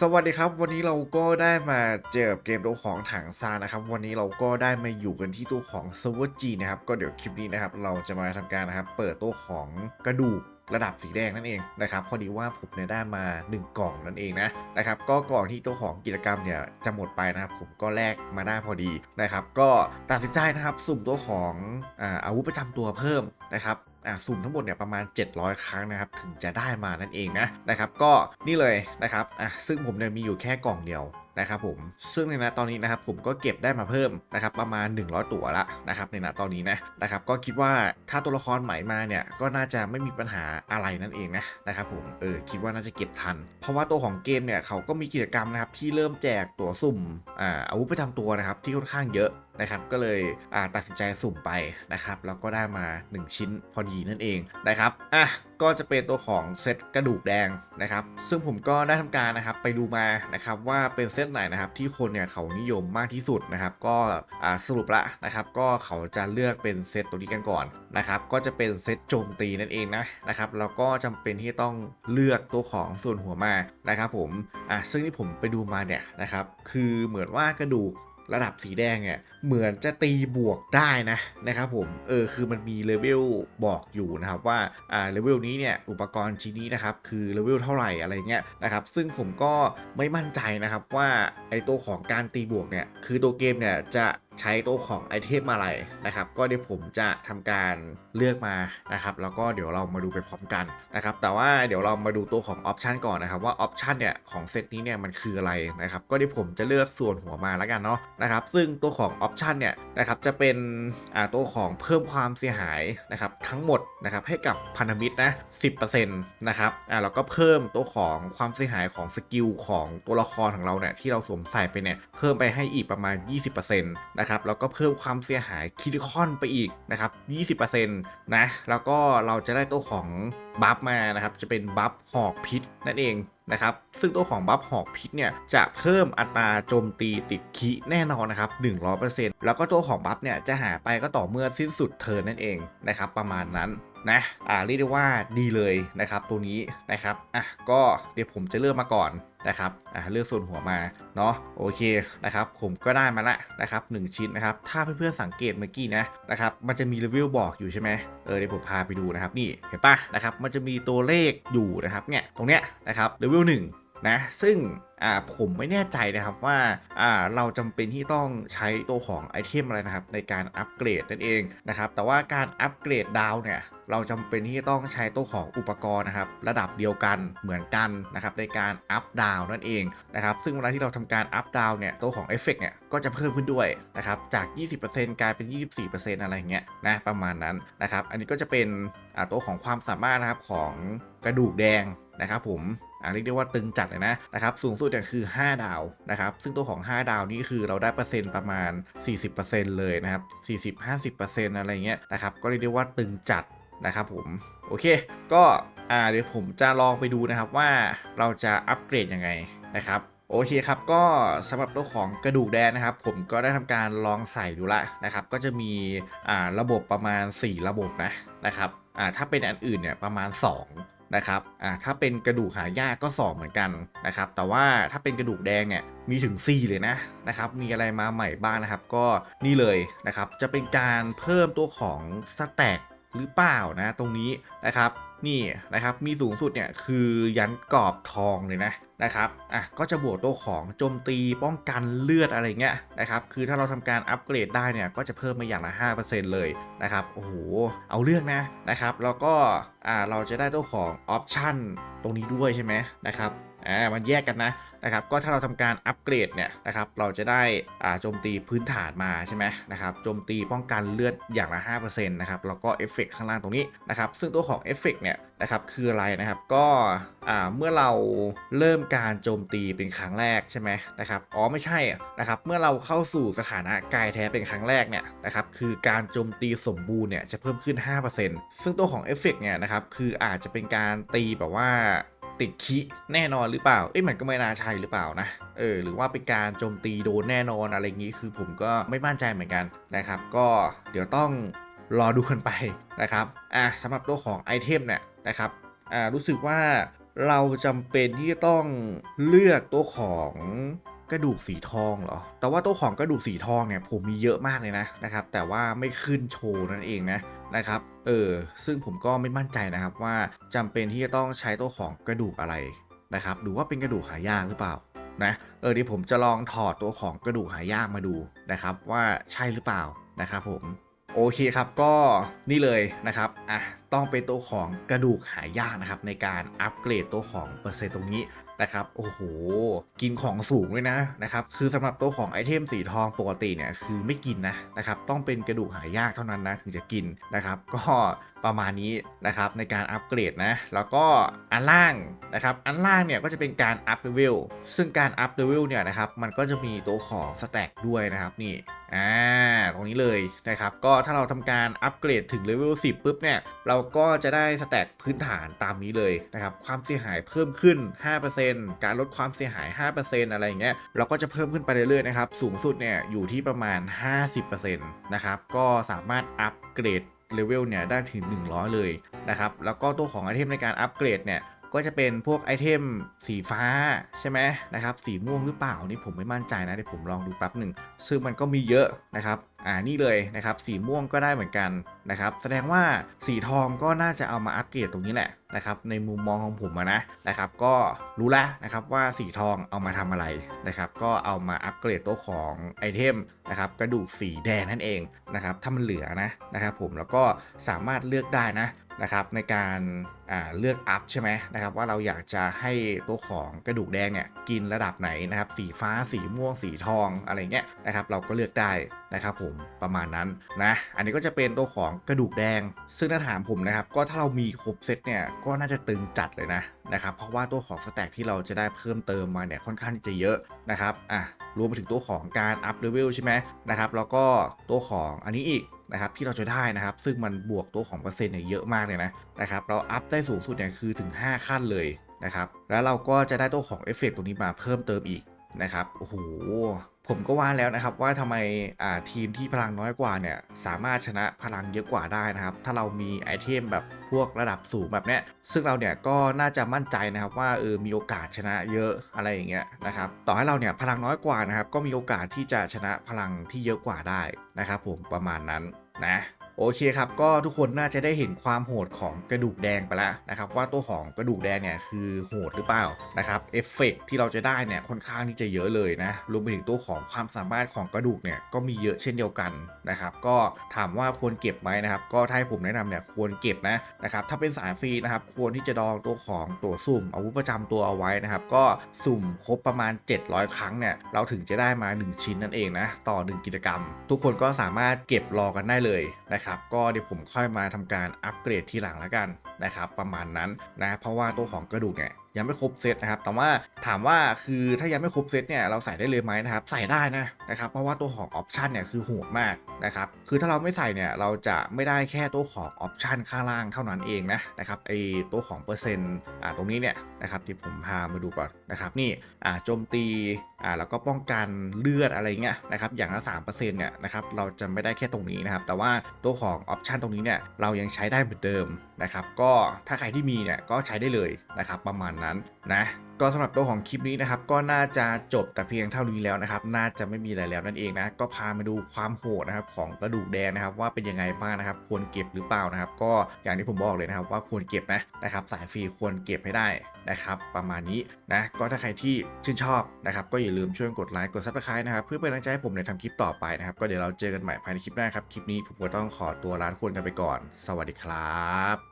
สวัสดีครับ วันนี้เราก็ได้มาเจอเกมตัวของถังซานนะครับ วันนี้เราก็ได้มาอยู่กันที่ตัวของเซ r ร์ e r G นะครับ ก็เดี๋ยวคลิปนี้นะครับ เราจะมาทำการนะครับ เปิดตัวของกระดูกระดับสีแดงนั่นเองนะครับพอดีว่าผมเนี่ยได้มา 1 กล่องนั่นเองนะนะครับก็กล่อนที่ตัวของกิจกรรมเนี่ยจะหมดไปนะครับผมก็แลกมาได้พอดีนะครับ ก็ตัดสินใจนะครับสุ่มตัวของอาอาวุธประจำตัวเพิ่มนะครับ อะสูมทั้งหมดเนี่ยประมาณ 700 ครั้งนะครับถึงจะได้มานั่นเองนะนะครับก็นี่เลยนะครับอะซึ่งผมเนี่ยมีอยู่แค่กล่องเดียวนะครับผมซึ่งในนะตอนนี้นะครับผมก็เก็บได้มาเพิ่มนะครับประมาณ 100 ตัวละนะครับในนะตอนนี้นะนะครับก็คิดว่าถ้าตัวละครใหม่มาเนี่ยก็น่าจะไม่มีปัญหาอะไรนั่นเองนะนะครับผมเออคิดว่าน่าจะเก็บทัน เพราะว่าตัวของเกมเนี่ยเขาก็มีกิจกรรมนะครับที่เริ่มแจกตัวสุ่มอ่าอาวุธประจำตัวนะครับที่ค่อนข้างเยอะนะครับก็เลยอ่าตัดสินใจสุ่มไปนะครับแล้วก็ได้มา 1 ชิ้นพอดีนั่นเองนะครับอะ ก็จะเป็นตัวของเซตกระดูกแดงนะครับ ซึ่งผมก็ได้ทำการนะครับไปดูมานะครับว่าเป็นเซตไหนนะครับที่คนเนี่ยเขานิยมมากที่สุดนะครับก็สรุปละนะครับก็เขาจะเลือกเป็นเซตตัวนี้กันก่อนนะครับก็จะเป็นเซตโจมตีนั่นเองนะนะครับแล้วก็จำเป็นที่ต้องเลือกตัวของส่วนหัวมานะครับผมอะซึ่งที่ผมไปดูมาเนี่ยนะครับคือเหมือนว่ากระดูก ระดับสีแดงเนี่ยเหมือนจะตีบวกได้นะนะครับผมเออคือมันมีเลเวลบอกอยู่นะครับว่าอ่าเลเวลนี้เนี่ยอุปกรณ์ชิ้นนี้นะครับคือเลเวลเท่าไหร่อะไรเงี้ยนะครับซึ่งผมก็ไม่มั่นใจนะครับว่าไอตัวของการตีบวกเนี่ยคือตัวเกมเนี่ยจะใช้ตัวของไอเทมอะไรนะครับ ก็เดี๋ยวผมจะทำการเลือกมานะครับ แล้วก็เดี๋ยวเรามาดูไปพร้อมกันนะครับ แต่ว่าเดี๋ยวเรามาดูตัวของออปชันก่อนนะครับ ว่าออปชันเนี่ยของเซตนี้เนี่ยมันคืออะไรนะครับ ก็เดี๋ยวผมจะเลือกส่วนหัวมาแล้วกันเนาะนะครับ ซึ่งตัวของออปชันเนี่ยนะครับจะเป็นอ่าตัวของเพิ่มความเสียหายนะครับทั้งหมดนะครับให้กับพันธมิตรนะ10%นะครับอ่าแล้วก็เพิ่มตัวของความเสียหายของสกิลของตัวละครของเราเนี่ยที่เราสวมใส่ไปเนี่ยเพิ่มไปให้อีกประมาณ 20%นะครับแล้วก็เพิ่มความเสียหายคิริคอนไปอีกนะครับ 20%นะแล้วก็เราจะได้ตัวของบัฟมานะครับจะเป็นบัฟหอกพิษนั่นเองนะครับซึ่งตัวของบัฟหอกพิษเนี่ยจะเพิ่มอัตราโจมตีติดคิแน่นอนนะครับ 100%แล้วก็ตัวของบัฟเนี่ยจะหาไปก็ต่อเมื่อสิ้นสุดเทิร์นนั่นเองนะครับประมาณนั้นนะอ่าเรียกได้ว่าดีเลยนะครับตัวนี้นะครับอะก็เดี๋ยวผมจะเลือกมาก่อน นะครับอ่าเลือกส่วนหัวมาเนาะโอเคนะครับผมก็ได้มาละนะครับหนึ่งชิ้นนะครับถ้าเพื่อนๆสังเกตเมื่อกี้นะนะครับมันจะมีรีวิวบอกอยู่ใช่ไหมเออเดี๋ยวผมพาไปดูนะครับนี่เห็นปะนะครับมันจะมีตัวเลขอยู่นะครับเนี่ยตรงเนี้ยนะครับรีวิวหนึ่งนะซึ่ง อ่าผมไม่แน่ใจนะครับว่าอ่าเราจำเป็นที่ต้องใช้ตัวของไอเทมอะไรนะครับในการอัปเกรดนั่นเองนะครับแต่ว่าการอัปเกรดดาวเนี่ยเราจำเป็นที่จะต้องใช้ตัวของอุปกรณ์นะครับระดับเดียวกันเหมือนกันนะครับในการอัปดาวนั่นเองนะครับซึ่งเวลาที่เราทำการอัปดาวเนี่ยตัวของเอฟเฟกเนี่ยก็จะเพิ่มขึ้นด้วยนะครับจาก 20%กลายเป็น 24%อะไรอย่างเงี้ยนะประมาณนั้นนะครับอันนี้ก็จะเป็นอ่าตัวของความสามารถนะครับของกระดูกแดงนะครับผม เรียกได้ว่าตึงจัดเลยนะนะครับสูงสุดเนี่ยคือ 5 ดาวนะครับซึ่งตัวของ 5 ดาวนี่คือเราได้เปอร์เซ็นต์ประมาณ 40%เลยนะครับ40-50%อะไรเงี้ยนะครับก็เรียกได้ว่าตึงจัดนะครับผมโอเค ก็อ่าเดี๋ยวผมจะลองไปดูนะครับว่าเราจะอัปเกรดยังไงนะครับโอเคครับก็สำหรับตัวของกระดูกแดงนะครับ ผมก็ได้ทำการลองใส่ดูละนะครับก็จะมีอ่าระบบประมาณ 4 ระบบนะนะครับอ่าถ้าเป็นอันอื่นเนี่ยประมาณ 2 นะครับอ่าถ้าเป็นกระดูกหายากก็สอบเหมือนกันนะครับ แต่ว่าถ้าเป็นกระดูกแดงเนี่ยมีถึง 4 เลยนะนะครับ มีอะไรมาใหม่บ้างนะครับ ก็นี่เลยนะครับ จะเป็นการเพิ่มตัวของสแต็กหรือเปล่านะตรงนี้นะครับ นี่นะครับมีสูงสุดเนี่ยคือยันกรอบทองเลยนะนะครับอะก็จะบวกตัวของโจมตีป้องกันเลือดอะไรเงี้ยนะครับคือถ้าเราทำการอัปเกรดได้เนี่ยก็จะเพิ่มมาอย่างละ 5%เลยนะครับโอ้โหเอาเรื่องนะนะครับแล้วก็อ่าเราจะได้ตัวของออปชั่นตรงนี้ด้วยใช่ไหมนะครับ อ่ามันแยกกันนะนะครับก็ถ้าเราทำการอัปเกรดเนี่ยนะครับเราจะได้อ่าโจมตีพื้นฐานมาใช่ไหมนะครับโจมตีป้องกันเลือดอย่างละ5%นะครับแล้วก็เอฟเฟกข้างล่างตรงนี้นะครับซึ่งตัวของเอฟเฟกเนี่ยนะครับคืออะไรนะครับก็อ่าเมื่อเราเริ่มการโจมตีเป็นครั้งแรกใช่ไหมนะครับอ๋อไม่ใช่นะครับเมื่อเราเข้าสู่สถานะกายแท้เป็นครั้งแรกเนี่ยนะครับคือการโจมตีสมบูรณ์เนี่ยจะเพิ่มขึ้น 5%ซึ่งตัวของเอฟเฟกเนี่ยนะครับคืออาจจะเป็นการตีแบบว่า ติดคิแน่นอนหรือเปล่า เอ้ยมันก็ไม่น่าใช่หรือเปล่านะ เออหรือว่าเป็นการโจมตีโดนแน่นอนอะไรอย่างนี้คือผมก็ไม่มั่นใจเหมือนกันนะครับ ก็เดี๋ยวต้องรอดูกันไปนะครับ อะสำหรับตัวของไอเทมเนี่ยนะครับ อ่ารู้สึกว่าเราจำเป็นที่จะต้องเลือกตัวของ กระดูกสีทองเหรอ แต่ว่าตัวของกระดูกสีทองเนี่ยผมมีเยอะมากเลยนะนะครับ แต่ว่าไม่ขึ้นโชว์นั่นเองนะนะครับ เออ ซึ่งผมก็ไม่มั่นใจนะครับว่าจำเป็นที่จะต้องใช้ตัวของกระดูกอะไรนะครับหรือว่าเป็นกระดูกหายากหรือเปล่านะเออเดี๋ยวผมจะลองถอดตัวของกระดูกหายากมาดูนะครับ ว่าใช่หรือเปล่านะครับผม โอเคครับก็นี่เลยนะครับอะต้องเป็นตัวของกระดูกหายากนะครับในการอัปเกรดตัวของเปอร์เซ็นต์ตรงนี้นะครับโอ้โหกินของสูงเลยนะนะครับคือสำหรับตัวของไอเทมสีทองปกติเนี่ยคือไม่กินนะนะครับต้องเป็นกระดูกหายากเท่านั้นนะถึงจะกินนะครับก็ประมาณนี้นะครับในการอัปเกรดนะแล้วก็อันล่างนะครับอันล่างเนี่ยก็จะเป็นการอัพเลเวลซึ่งการอัพเลเวลเนี่ยนะครับมันก็จะมีตัวของสแต็กด้วยนะครับนี่ อ่าตรงนี้เลยนะครับ ก็ถ้าเราทำการอัปเกรดถึงเลเวล10ปุ๊บเนี่ย เราก็จะได้สแต็กพื้นฐานตามนี้เลยนะครับ ความเสียหายเพิ่มขึ้น 5%การลดความเสียหาย 5%อะไรอย่างเงี้ย เราก็จะเพิ่มขึ้นไปเรื่อยๆนะครับ สูงสุดเนี่ยอยู่ที่ประมาณ 50%นะครับ ก็สามารถอัปเกรดเลเวลเนี่ยได้ถึง 100 เลยนะครับ แล้วก็ตัวของไอเทมในการอัปเกรดเนี่ย ก็จะเป็นพวกไอเทมสีฟ้าใช่ไหมนะครับสีม่วงหรือเปล่านี่ผมไม่มั่นใจนะเดี๋ยวผมลองดูแป๊บหนึ่งซึ่งมันก็มีเยอะนะครับ อ่านี่เลยนะครับสีม่วงก็ได้เหมือนกันนะครับแสดงว่าสีทองก็น่าจะเอามาอัปเกรดตรงนี้แหละนะครับในมุมมองของผมะนะนะครับก็รู้แล้วนะครับว่าสีทองเอามาทำอะไรนะครับก็เอามาอัปเกรดตัวของไอเทมนะครับกระดูกสีแดงนั่นเองนะครับถ้ามันเหลือนะนะครับผมแล้วก็สามารถเลือกได้นะนะครับในการเลือกอัพใช่ไหมนะครับว่าเราอยากจะให้ตัวของกระดูกแดงเนี่ยกินระดับไหนนะครับสีฟ้าสีม่วงสีทองอะไรเงี้ยนะครับเราก็เลือกได้ นะครับผมประมาณนั้นนะอันนี้ก็จะเป็นตัวของกระดูกแดง ซึ่งถ้าถามผมนะครับก็ถ้าเรามีครบเซตเนี่ยก็น่าจะตึงจัดเลยนะนะครับเพราะว่าตัวของสแต็กที่เราจะได้เพิ่มเติมมาเนี่ยค่อนข้างที่จะเยอะนะครับอะรวมไปถึงตัวของการอัพเลเวลใช่ไหมนะครับแล้วก็ตัวของอันนี้อีกนะครับที่เราจะได้นะครับ ซึ่งมันบวกตัวของเปอร์เซ็นต์เนี่ยเยอะมากเลยนะนะครับเราอัพได้สูงสุดเนี่ยคือถึง 5 ขั้นเลยนะครับแล้วเราก็จะได้ตัวของเอฟเฟกต์ตรงนี้มาเพิ่มเติมอีกนะครับโอ้โห ผมก็ว่าแล้วนะครับว่าทำไมาทีมที่พลังน้อยกว่าเนี่ยสามารถชนะพลังเยอะกว่าได้นะครับ ถ้าเรามีไอเทมแบบพวกระดับสูงแบบเนี้ยซึ่งเราเนี่ยก็น่าจะมั่นใจนะครับว่าเออมีโอกาสชนะเยอะอะไรอย่างเงี้ยนะครับต่อให้เราเนี่ยพลังน้อยกว่านะครับก็มีโอกาสที่จะชนะพลังที่เยอะกว่าได้นะครับผมประมาณนั้นนะ โอเคครับ ก็ทุกคนน่าจะได้เห็นความโหดของกระดูกแดงไปแล้วนะครับ ว่าตัวของกระดูกแดงเนี่ยคือโหดหรือเปล่านะครับเอฟเฟกที่เราจะได้เนี่ยค่อนข้างที่จะเยอะเลยนะรวมไปถึงตัวของความสามารถของกระดูกเนี่ยก็มีเยอะเช่นเดียวกันนะครับก็ถามว่าควรเก็บไหมนะครับก็ถ้าให้ผมแนะนำเนี่ยควรเก็บนะนะครับถ้าเป็นสายฟรีนะครับควรที่จะดองตัวของตัวสุ่มอาวุธประจำตัวเอาไว้นะครับก็สุ่มครบประมาณ 700 ครั้งเนี่ยเราถึงจะได้มา 1 ชิ้นนั่นเองนะต่อ 1 กิจกรรม ทุกคนก็สามารถเก็บรอกันได้เลยนะครับก็เดี๋ยวผมค่อยมาทำการอัปเกรดทีหลังแล้วกันนะครับประมาณนั้นนะเพราะว่าตัวของกระดูกเนี่ย ยังไม่ครบเซตนะครับ แต่ว่าถามว่าคือถ้ายังไม่ครบเซตเนี่ยเราใส่ได้เลยไหมนะครับ ใส่ได้นะนะครับ เพราะว่าตัวของออปชันเนี่ยคือโหดมากนะครับ คือถ้าเราไม่ใส่เนี่ยเราจะไม่ได้แค่ตัวของออปชันข้างล่างเท่านั้นเองนะนะครับไอตัวของเปอร์เซ็นต์อ่าตรงนี้เนี่ยนะครับที่ผมพามาดูก่อนนะครับนี่อ่าโจมตีอ่าแล้วก็ป้องกันเลือดอะไรเงี้ยนะครับอย่างละ3%เนี่ยนะครับเราจะไม่ได้แค่ตรงนี้นะครับ แต่ว่าตัวของออปชันตรงนี้เนี่ยเรายังใช้ได้เหมือนเดิม นะครับก็ถ้าใครที่มีเนี่ยก็ใช้ได้เลยนะครับประมาณนั้นนะก็สำหรับตัวของคลิปนี้นะครับก็น่าจะจบแต่เพียงเท่านี้แล้วนะครับ น่าจะไม่มีอะไรแล้วนั่นเองนะก็พามาดูความโหดนะครับของกระดูกแดงนะครับ ว่าเป็นยังไงบ้างนะครับ ควรเก็บหรือเปล่านะครับ ก็อย่างที่ผมบอกเลยนะครับว่าควรเก็บนะนะครับ สายฟรีควรเก็บให้ได้นะครับ ประมาณนี้นะก็ถ้าใครที่ชื่นชอบนะครับ ก็อย่าลืมช่วยกดไลค์กดซับสไครต์นะครับเพื่อเป็นกำลังใจให้ผมในทำคลิปต่อไปนะครับ ก็เดี๋ยวเราเจอกันใหม่ภายในคลิปหน้าครับคลิปนี้ผมก็ต้องขอตัวลาทุกคนกันไปก่อน สวัสดีครับ